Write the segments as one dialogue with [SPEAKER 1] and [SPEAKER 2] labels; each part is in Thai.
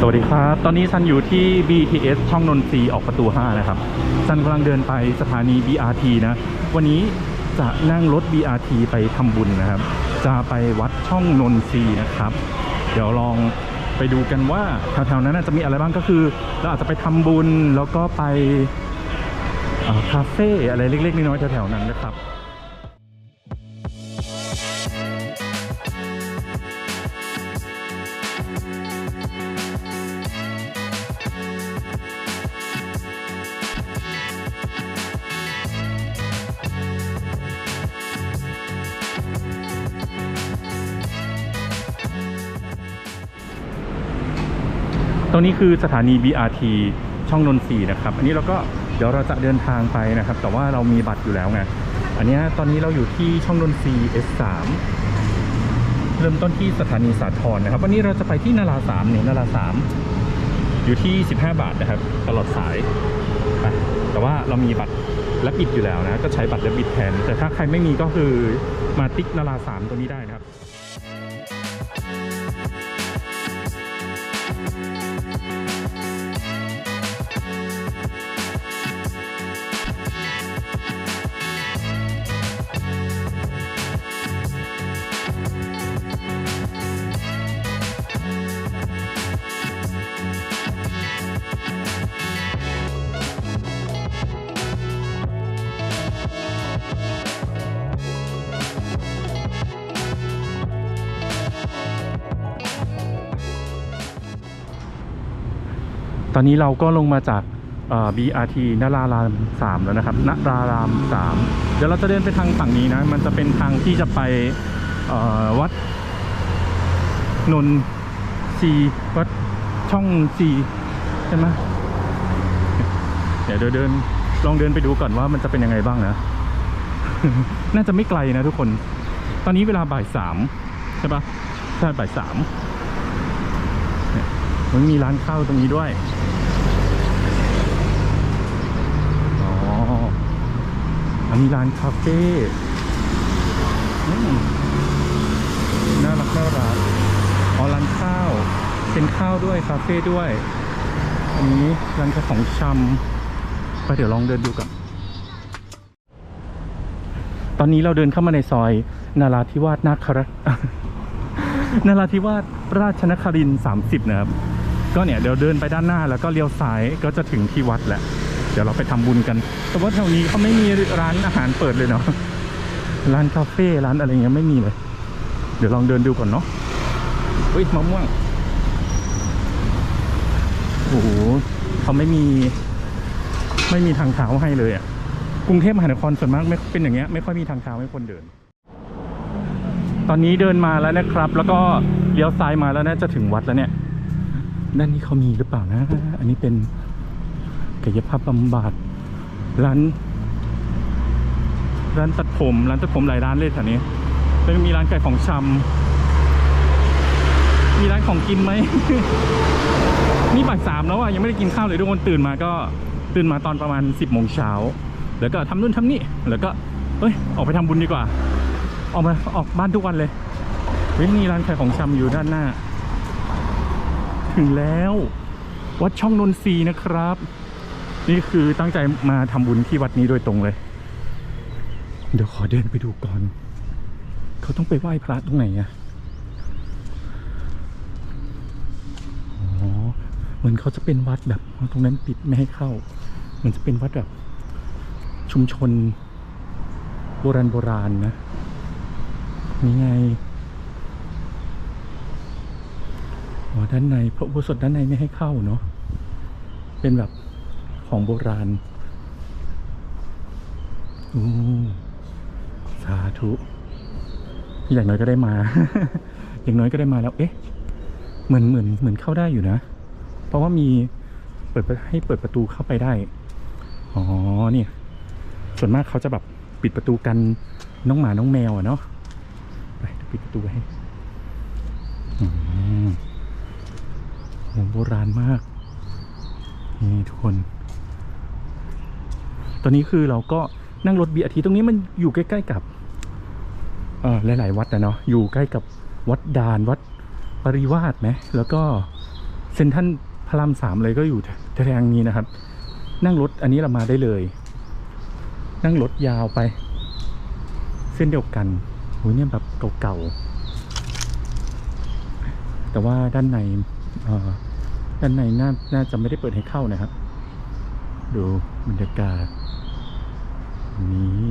[SPEAKER 1] สวัสดีครับ ตอนนี้ซันอยู่ที่ BTS ช่องนนทรีออกประตู 5 นะครับ ซันกำลังเดินไปสถานี BRT นะ วันนี้จะนั่งรถ BRT ไปทำบุญนะครับ จะไปวัดช่องนนทรีนะครับ เดี๋ยวลองไปดูกันว่าแถวๆนั้นจะมีอะไรบ้างก็คือเราอาจจะไปทำบุญแล้วก็ไปคาเฟ่อะไรเล็กๆน้อยๆแถวๆนั้นนะครับ ตรงนี้คือสถานี BRT ช่องนนทรีนะครับ อันนี้เราก็เดี๋ยวเราจะเดินทางไปนะครับ แต่ว่าเรามีบัตรอยู่แล้วไง อันเนี้ยตอนนี้เราอยู่ที่ช่องนนทรี S3 เริ่มต้นที่สถานีสาทรนะครับ วันนี้เราจะไปที่นาราสามเนี่ยนาราสามอยู่ที่ 15 บาทนะครับ ตลอดสายไปแต่ว่าเรามีบัตรและบิดอยู่แล้วนะ ก็ใช้บัตรและบิดแทน แต่ถ้าใครไม่มีก็คือมาติ๊กนาราสามตัวนี้ได้นะครับ อนนี้เราก็ลงมาจากเอ่อ BRT นาราราม3แล้วนะครับนาราราม3เดี๋ยวเราจะเดินไปทางฝั่งนี้นะ มันจะเป็นทางที่จะไปเอ่อวัดนนซีวัดช่องซีใช่ไหมเดี๋ยวเดินลองเดินไปดูก่อนว่ามันจะเป็นยังไงบ้างนะ น่าจะไม่ไกลนะทุกคน ตอนนี้เวลาบ่ายสามใช่ปะใช่บ่ายสาม มันมีร้านข้าวตรงนี้ด้วยอ๋ออันนี้ร้านคาเฟ่น่ารักน่ารักอ๋อร้านข้าว เป็นข้าวด้วยคาเฟ่ด้วย อันนี้ร้านของชำไปเดี๋ยวลองเดินดูกันตอนนี้เราเดินเข้ามาในซอยนาราธิวาสนาครานาราธิวาสราชนครินทร์30นะครับ ก็เนี่ยเดี๋ยวเดินไปด้านหน้าแล้วก็เลี้ยวซ้ายก็จะถึงที่วัดแหละ เดี๋ยวเราไปทำบุญกัน แต่ว่าแถวนี้เขาไม่มีร้านอาหารเปิดเลยเนาะร้านคาเฟ่ร้านอะไรเงี้ยไม่มีเลย เดี๋ยวลองเดินดูก่อนเนาะเฮ้ยมะม่วงโอ้โหเขาไม่มีไม่มีทางเท้าให้เลยอะ่ะกรุงเทพมหานครส่วนมากไม่เป็นอย่างเงี้ยไม่ค่อยมีทางเท้าให้คนเดิน ตอนนี้เดินมาแล้วนะครับ แล้วก็เลี้ยวซ้ายมาแล้วน่าจะถึงวัดแล้วเนี่ย ด้านนี้เขามีหรือเปล่านะ อันนี้เป็นกายภาพบำบัดร้าน ร้านตัดผม ร้านตัดผมหลายร้านเลยแถวนี้แล้วก็มีร้านไก่ของชำมีร้านของกินไหม นี่บ่ายสามแล้วอะยังไม่ได้กินข้าวเลยทุกคนตื่นมาก็ตื่นมาตอนประมาณสิบโมงเช้าแล้วก็ทำนู่นทำนี่แล้วก็เอ้ยออกไปทำบุญดีกว่า ออกมาออกบ้านทุกวันเลยเฮ้ยมีร้านขายของชำอยู่ด้านหน้า ถึงแล้ว วัดช่องนนทรีนะครับ นี่คือตั้งใจมาทำบุญที่วัดนี้โดยตรงเลย เดี๋ยวขอเดินไปดูก่อน เขาต้องไปไหว้พระตรงไหนอะอ๋อเหมือนเขาจะเป็นวัดแบบตรงนั้นปิดไม่ให้เข้า เหมือนจะเป็นวัดแบบชุมชน โบราณโบราณนะนี่ไง อ๋อ ด้านในพระอุโบสถด้านในไม่ให้เข้าเนาะเป็นแบบของโบราณอืมสาธุอย่างน้อยก็ได้มา อย่างน้อยก็ได้มาแล้ว เอ๊ะ เหมือนเหมือนเหมือนเข้าได้อยู่นะ เพราะว่ามีเปิดให้เปิดประตูเข้าไปได้ อ๋อ เนี่ย ส่วนมากเขาจะแบบปิดประตูกันน้องหมาน้องแมวอะเนาะ ไปปิดประตูไว้ให้อืม โบราณมาก นี่ทุกคน ตอนนี้คือเราก็นั่งรถบีอาทีตรงนี้มันอยู่ใกล้ๆกับเอ่อหลาย ๆ วัดนะเนาะ อยู่ใกล้กับวัดดานวัดปริวาสไหมแล้วก็เซนทรัลพระรามสามเลยก็อยู่ทางนี้นะครับ นั่งรถอันนี้เรามาได้เลย นั่งรถยาวไป เส้นเดียวกันโอ้ยเนี่ยแบบเก่าๆแต่ว่าด้านในเอ่อ ด้านในน่าน่าจะไม่ได้เปิดให้เข้านะครับ ดูบรรยากาศนี้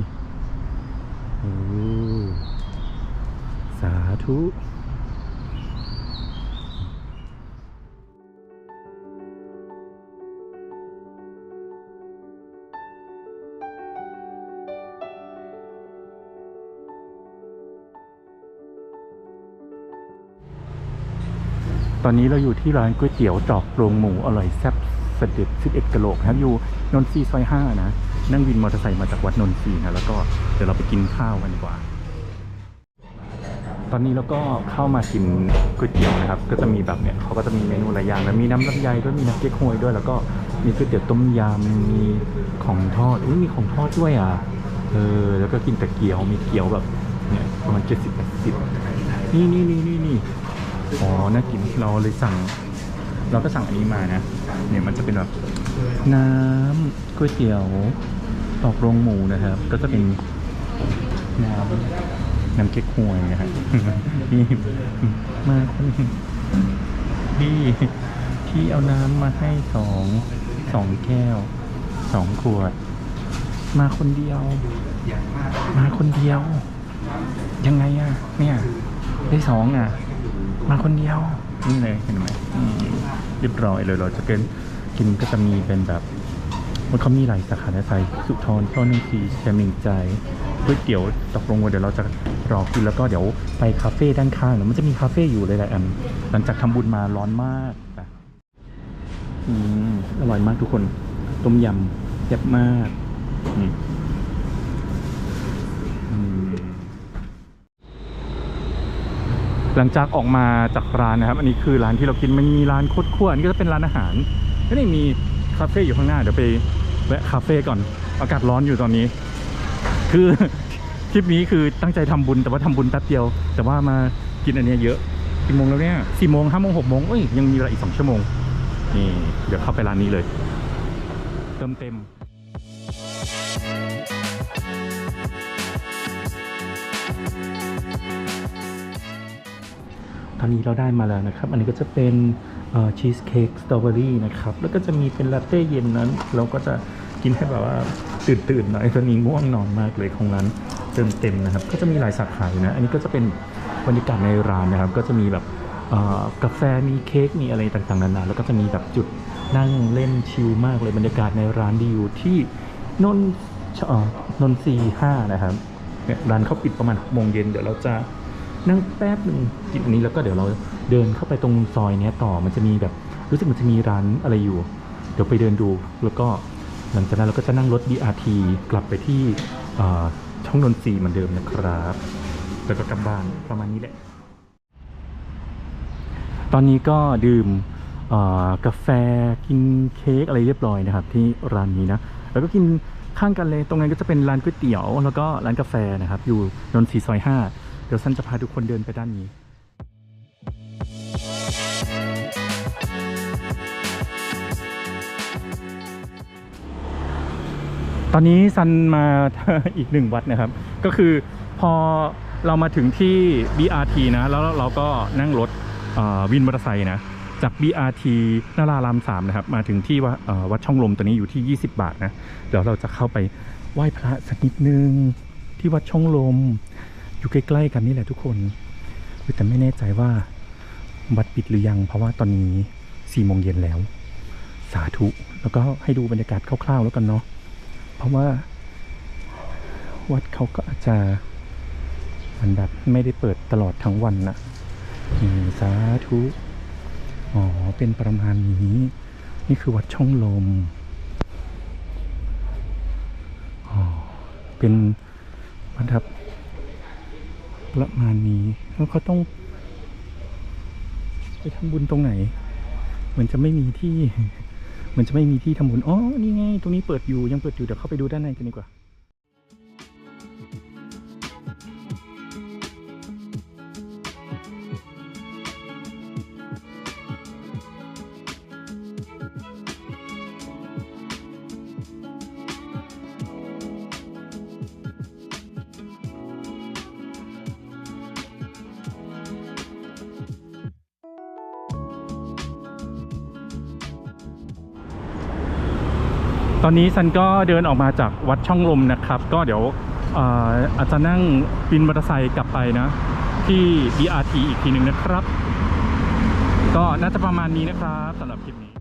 [SPEAKER 1] โอ้สาธุ อนนี้เราอยู่ที่ร้านก๋วยเตี๋ยวจอกโรงหมูอร่อยแซ่บสเสด็จ11กะโหลกครับอยู่นนทรีซอย5นะ นั่งวินมอเตอร์ไซค์มาจากวัดนนทรีนะแล้วก็เดี๋ยวเราไปกินข้าวกันดีกว่า ตอนนี้เราก็เข้ามากินก๋วยเตี๋ยวนะครับ ก็จะมีแบบเนี่ยเขาก็จะมีเมนูหลายอย่างแล้วมีน้ำลำไยด้วยมีน้ำเก๊กฮวยด้วย แล้วก็มีก๋วยเตี๋ยวต้มยำมีของทอดอุ้ยมีของทอดด้วยอะเออแล้วก็กินแต่เกี๊ยวมีเกี๊ยวแบบเนี่ยประมาณเจ็ดสิบแปดสิบนี่นี่นี่นี่นี่ อ๋อ น่ากิน เราเลยสั่ง เราก็สั่งอันนี้มานะ เนี่ยมันจะเป็นแบบน้ำก๋วยเตี๋ยวตอกโรงหมูนะครับ ก็จะเป็นน้ำน้ำเก๊กฮวยนะครับนี่มาคนพี่ที่เอาน้ำมาให้สองสองแก้วสองขวด มาคนเดียว มาคนเดียว ยังไงอะเนี่ย ได้สองอะ มาคนเดียวนี่เลยเห็นไหมเรียบร้อยเลยเราจะเป็นกินก็จะมีเป็นแบบมันเขามีหลายสาขาในไทยสุทรช่อหนึ่งทีแชมิงใจก๋วยเตี๋ยวตกลงว่าเดี๋ยวเราจะรอกินแล้วก็เดี๋ยวไปคาเฟ่ด้านข้างแล้วมันจะมีคาเฟ่อยู่หลายๆอันหลังจากทำบุญมาร้อนมากอืมอร่อยมากทุกคน ต้มยำแซ่บมากอืมอืม หลังจากออกมาจากร้านนะครับ อันนี้คือร้านที่เรากินมันมีร้านโคตรขั้วอันนี้ก็จะเป็นร้านอาหารแล้วนี่มีคาเฟ่อยู่ข้างหน้าเดี๋ยวไปแวะคาเฟ่ก่อนอากาศร้อนอยู่ตอนนี้ คือทริปนี้คือตั้งใจทำบุญแต่ว่าทำบุญแป๊บเดียว แต่ว่ามากินอันนี้เยอะกี่โมงแล้วเนี่ยสี่โมงห้าโมงหกโมงเอ้ยยังมีเวลาอีกสองชั่วโมงนี่เดี๋ยวเข้าไปร้านนี้เลย เติมเต็ม นนี้เราได้มาแล้วนะครับ อันนี้ก็จะเป็นชีสเค้กสตรอเบอรี่นะครับ แล้วก็จะมีเป็นลาเต้เย็นนั้น เราก็จะกินให้แบบว่าตื่นตื่นๆหน่อยตอนนี้ง่วงนอนมากเลยของร้านเติมเต็มนะครับ ก็จะมีหลายสาขาอยู่นะ อันนี้ก็จะเป็นบรรยากาศในร้านนะครับ ก็จะมีแบบกาแฟมีเค้กมีอะไรต่างๆนานาแล้วก็จะมีแบบจุดนั่งเล่นชิลมากเลยบรรยากาศในร้านดีอยู่ที่นนท์เอ่อนนทรีห้านะครับร้านเขาปิดประมาณหกโมงเย็นเดี๋ยวเราจะ นั่งแป๊บหนึ่งกินอันนี้แล้วก็เดี๋ยวเราเดินเข้าไปตรงซอยเนี้ยต่อมันจะมีแบบรู้สึกมันจะมีร้านอะไรอยู่ เดี๋ยวไปเดินดูแล้วก็หลังจากนั้นเราก็จะนั่งรถ BRT กลับไปที่ช่องนนทรีเหมือนเดิมนะครับแล้วก็กลับบ้านประมาณนี้แหละ ตอนนี้ก็ดื่มกาแฟกินเค้กอะไรเรียบร้อยนะครับ ที่ร้านนี้นะแล้วก็กินข้างกันเลยตรงนั้นก็จะเป็นร้านก๋วยเตี๋ยว แล้วก็ร้านกาแฟนะครับ อยู่นนทรีซอยห้า เดี๋ยวซันจะพาทุกคนเดินไปด้านนี้ ตอนนี้ซันมาอีกหนึ่งวัดนะครับ ก็คือพอเรามาถึงที่ BRT นะ แล้วเราก็นั่งรถวินมอเตอร์ไซค์นะ จาก BRT นารารามสามนะครับ มาถึงที่วัดเอ่อวัดช่องลมตัวนี้อยู่ที่ 20 บาทนะ เดี๋ยวเราจะเข้าไปไหว้พระสักนิดนึงที่วัดช่องลม อยู่ใกล้ๆกันนี่แหละทุกคนแต่ไม่แน่ใจว่าวัดปิดหรือยัง เพราะว่าตอนนี้4โมงเย็นแล้ว สาธุ แล้วก็ให้ดูบรรยากาศคร่าวๆแล้วกันเนาะเพราะว่า วัดเขาก็อาจจะมันแบบไม่ได้เปิดตลอดทั้งวันนะสาธุอ๋อเป็นประมาณนี้ นี่คือวัดช่องลมอ๋อเป็นวัดแบบ ประมาณนี้ แล้วเขาต้องไปทำบุญตรงไหน เหมือนจะไม่มีที่ เหมือนจะไม่มีที่ทำบุญ อ๋อ นี่ไง ตรงนี้เปิดอยู่ ยังเปิดอยู่ เดี๋ยวเข้าไปดูด้านในกันดีกว่า ตอนนี้ซันก็เดินออกมาจากวัดช่องลมนะครับ ก็เดี๋ยวเอ่ออาจจะนั่งบินมอเตอร์ไซค์กลับไปนะ ที่ BRT อีกทีหนึ่งนะครับ ก็น่าจะประมาณนี้นะครับสำหรับคลิปนี้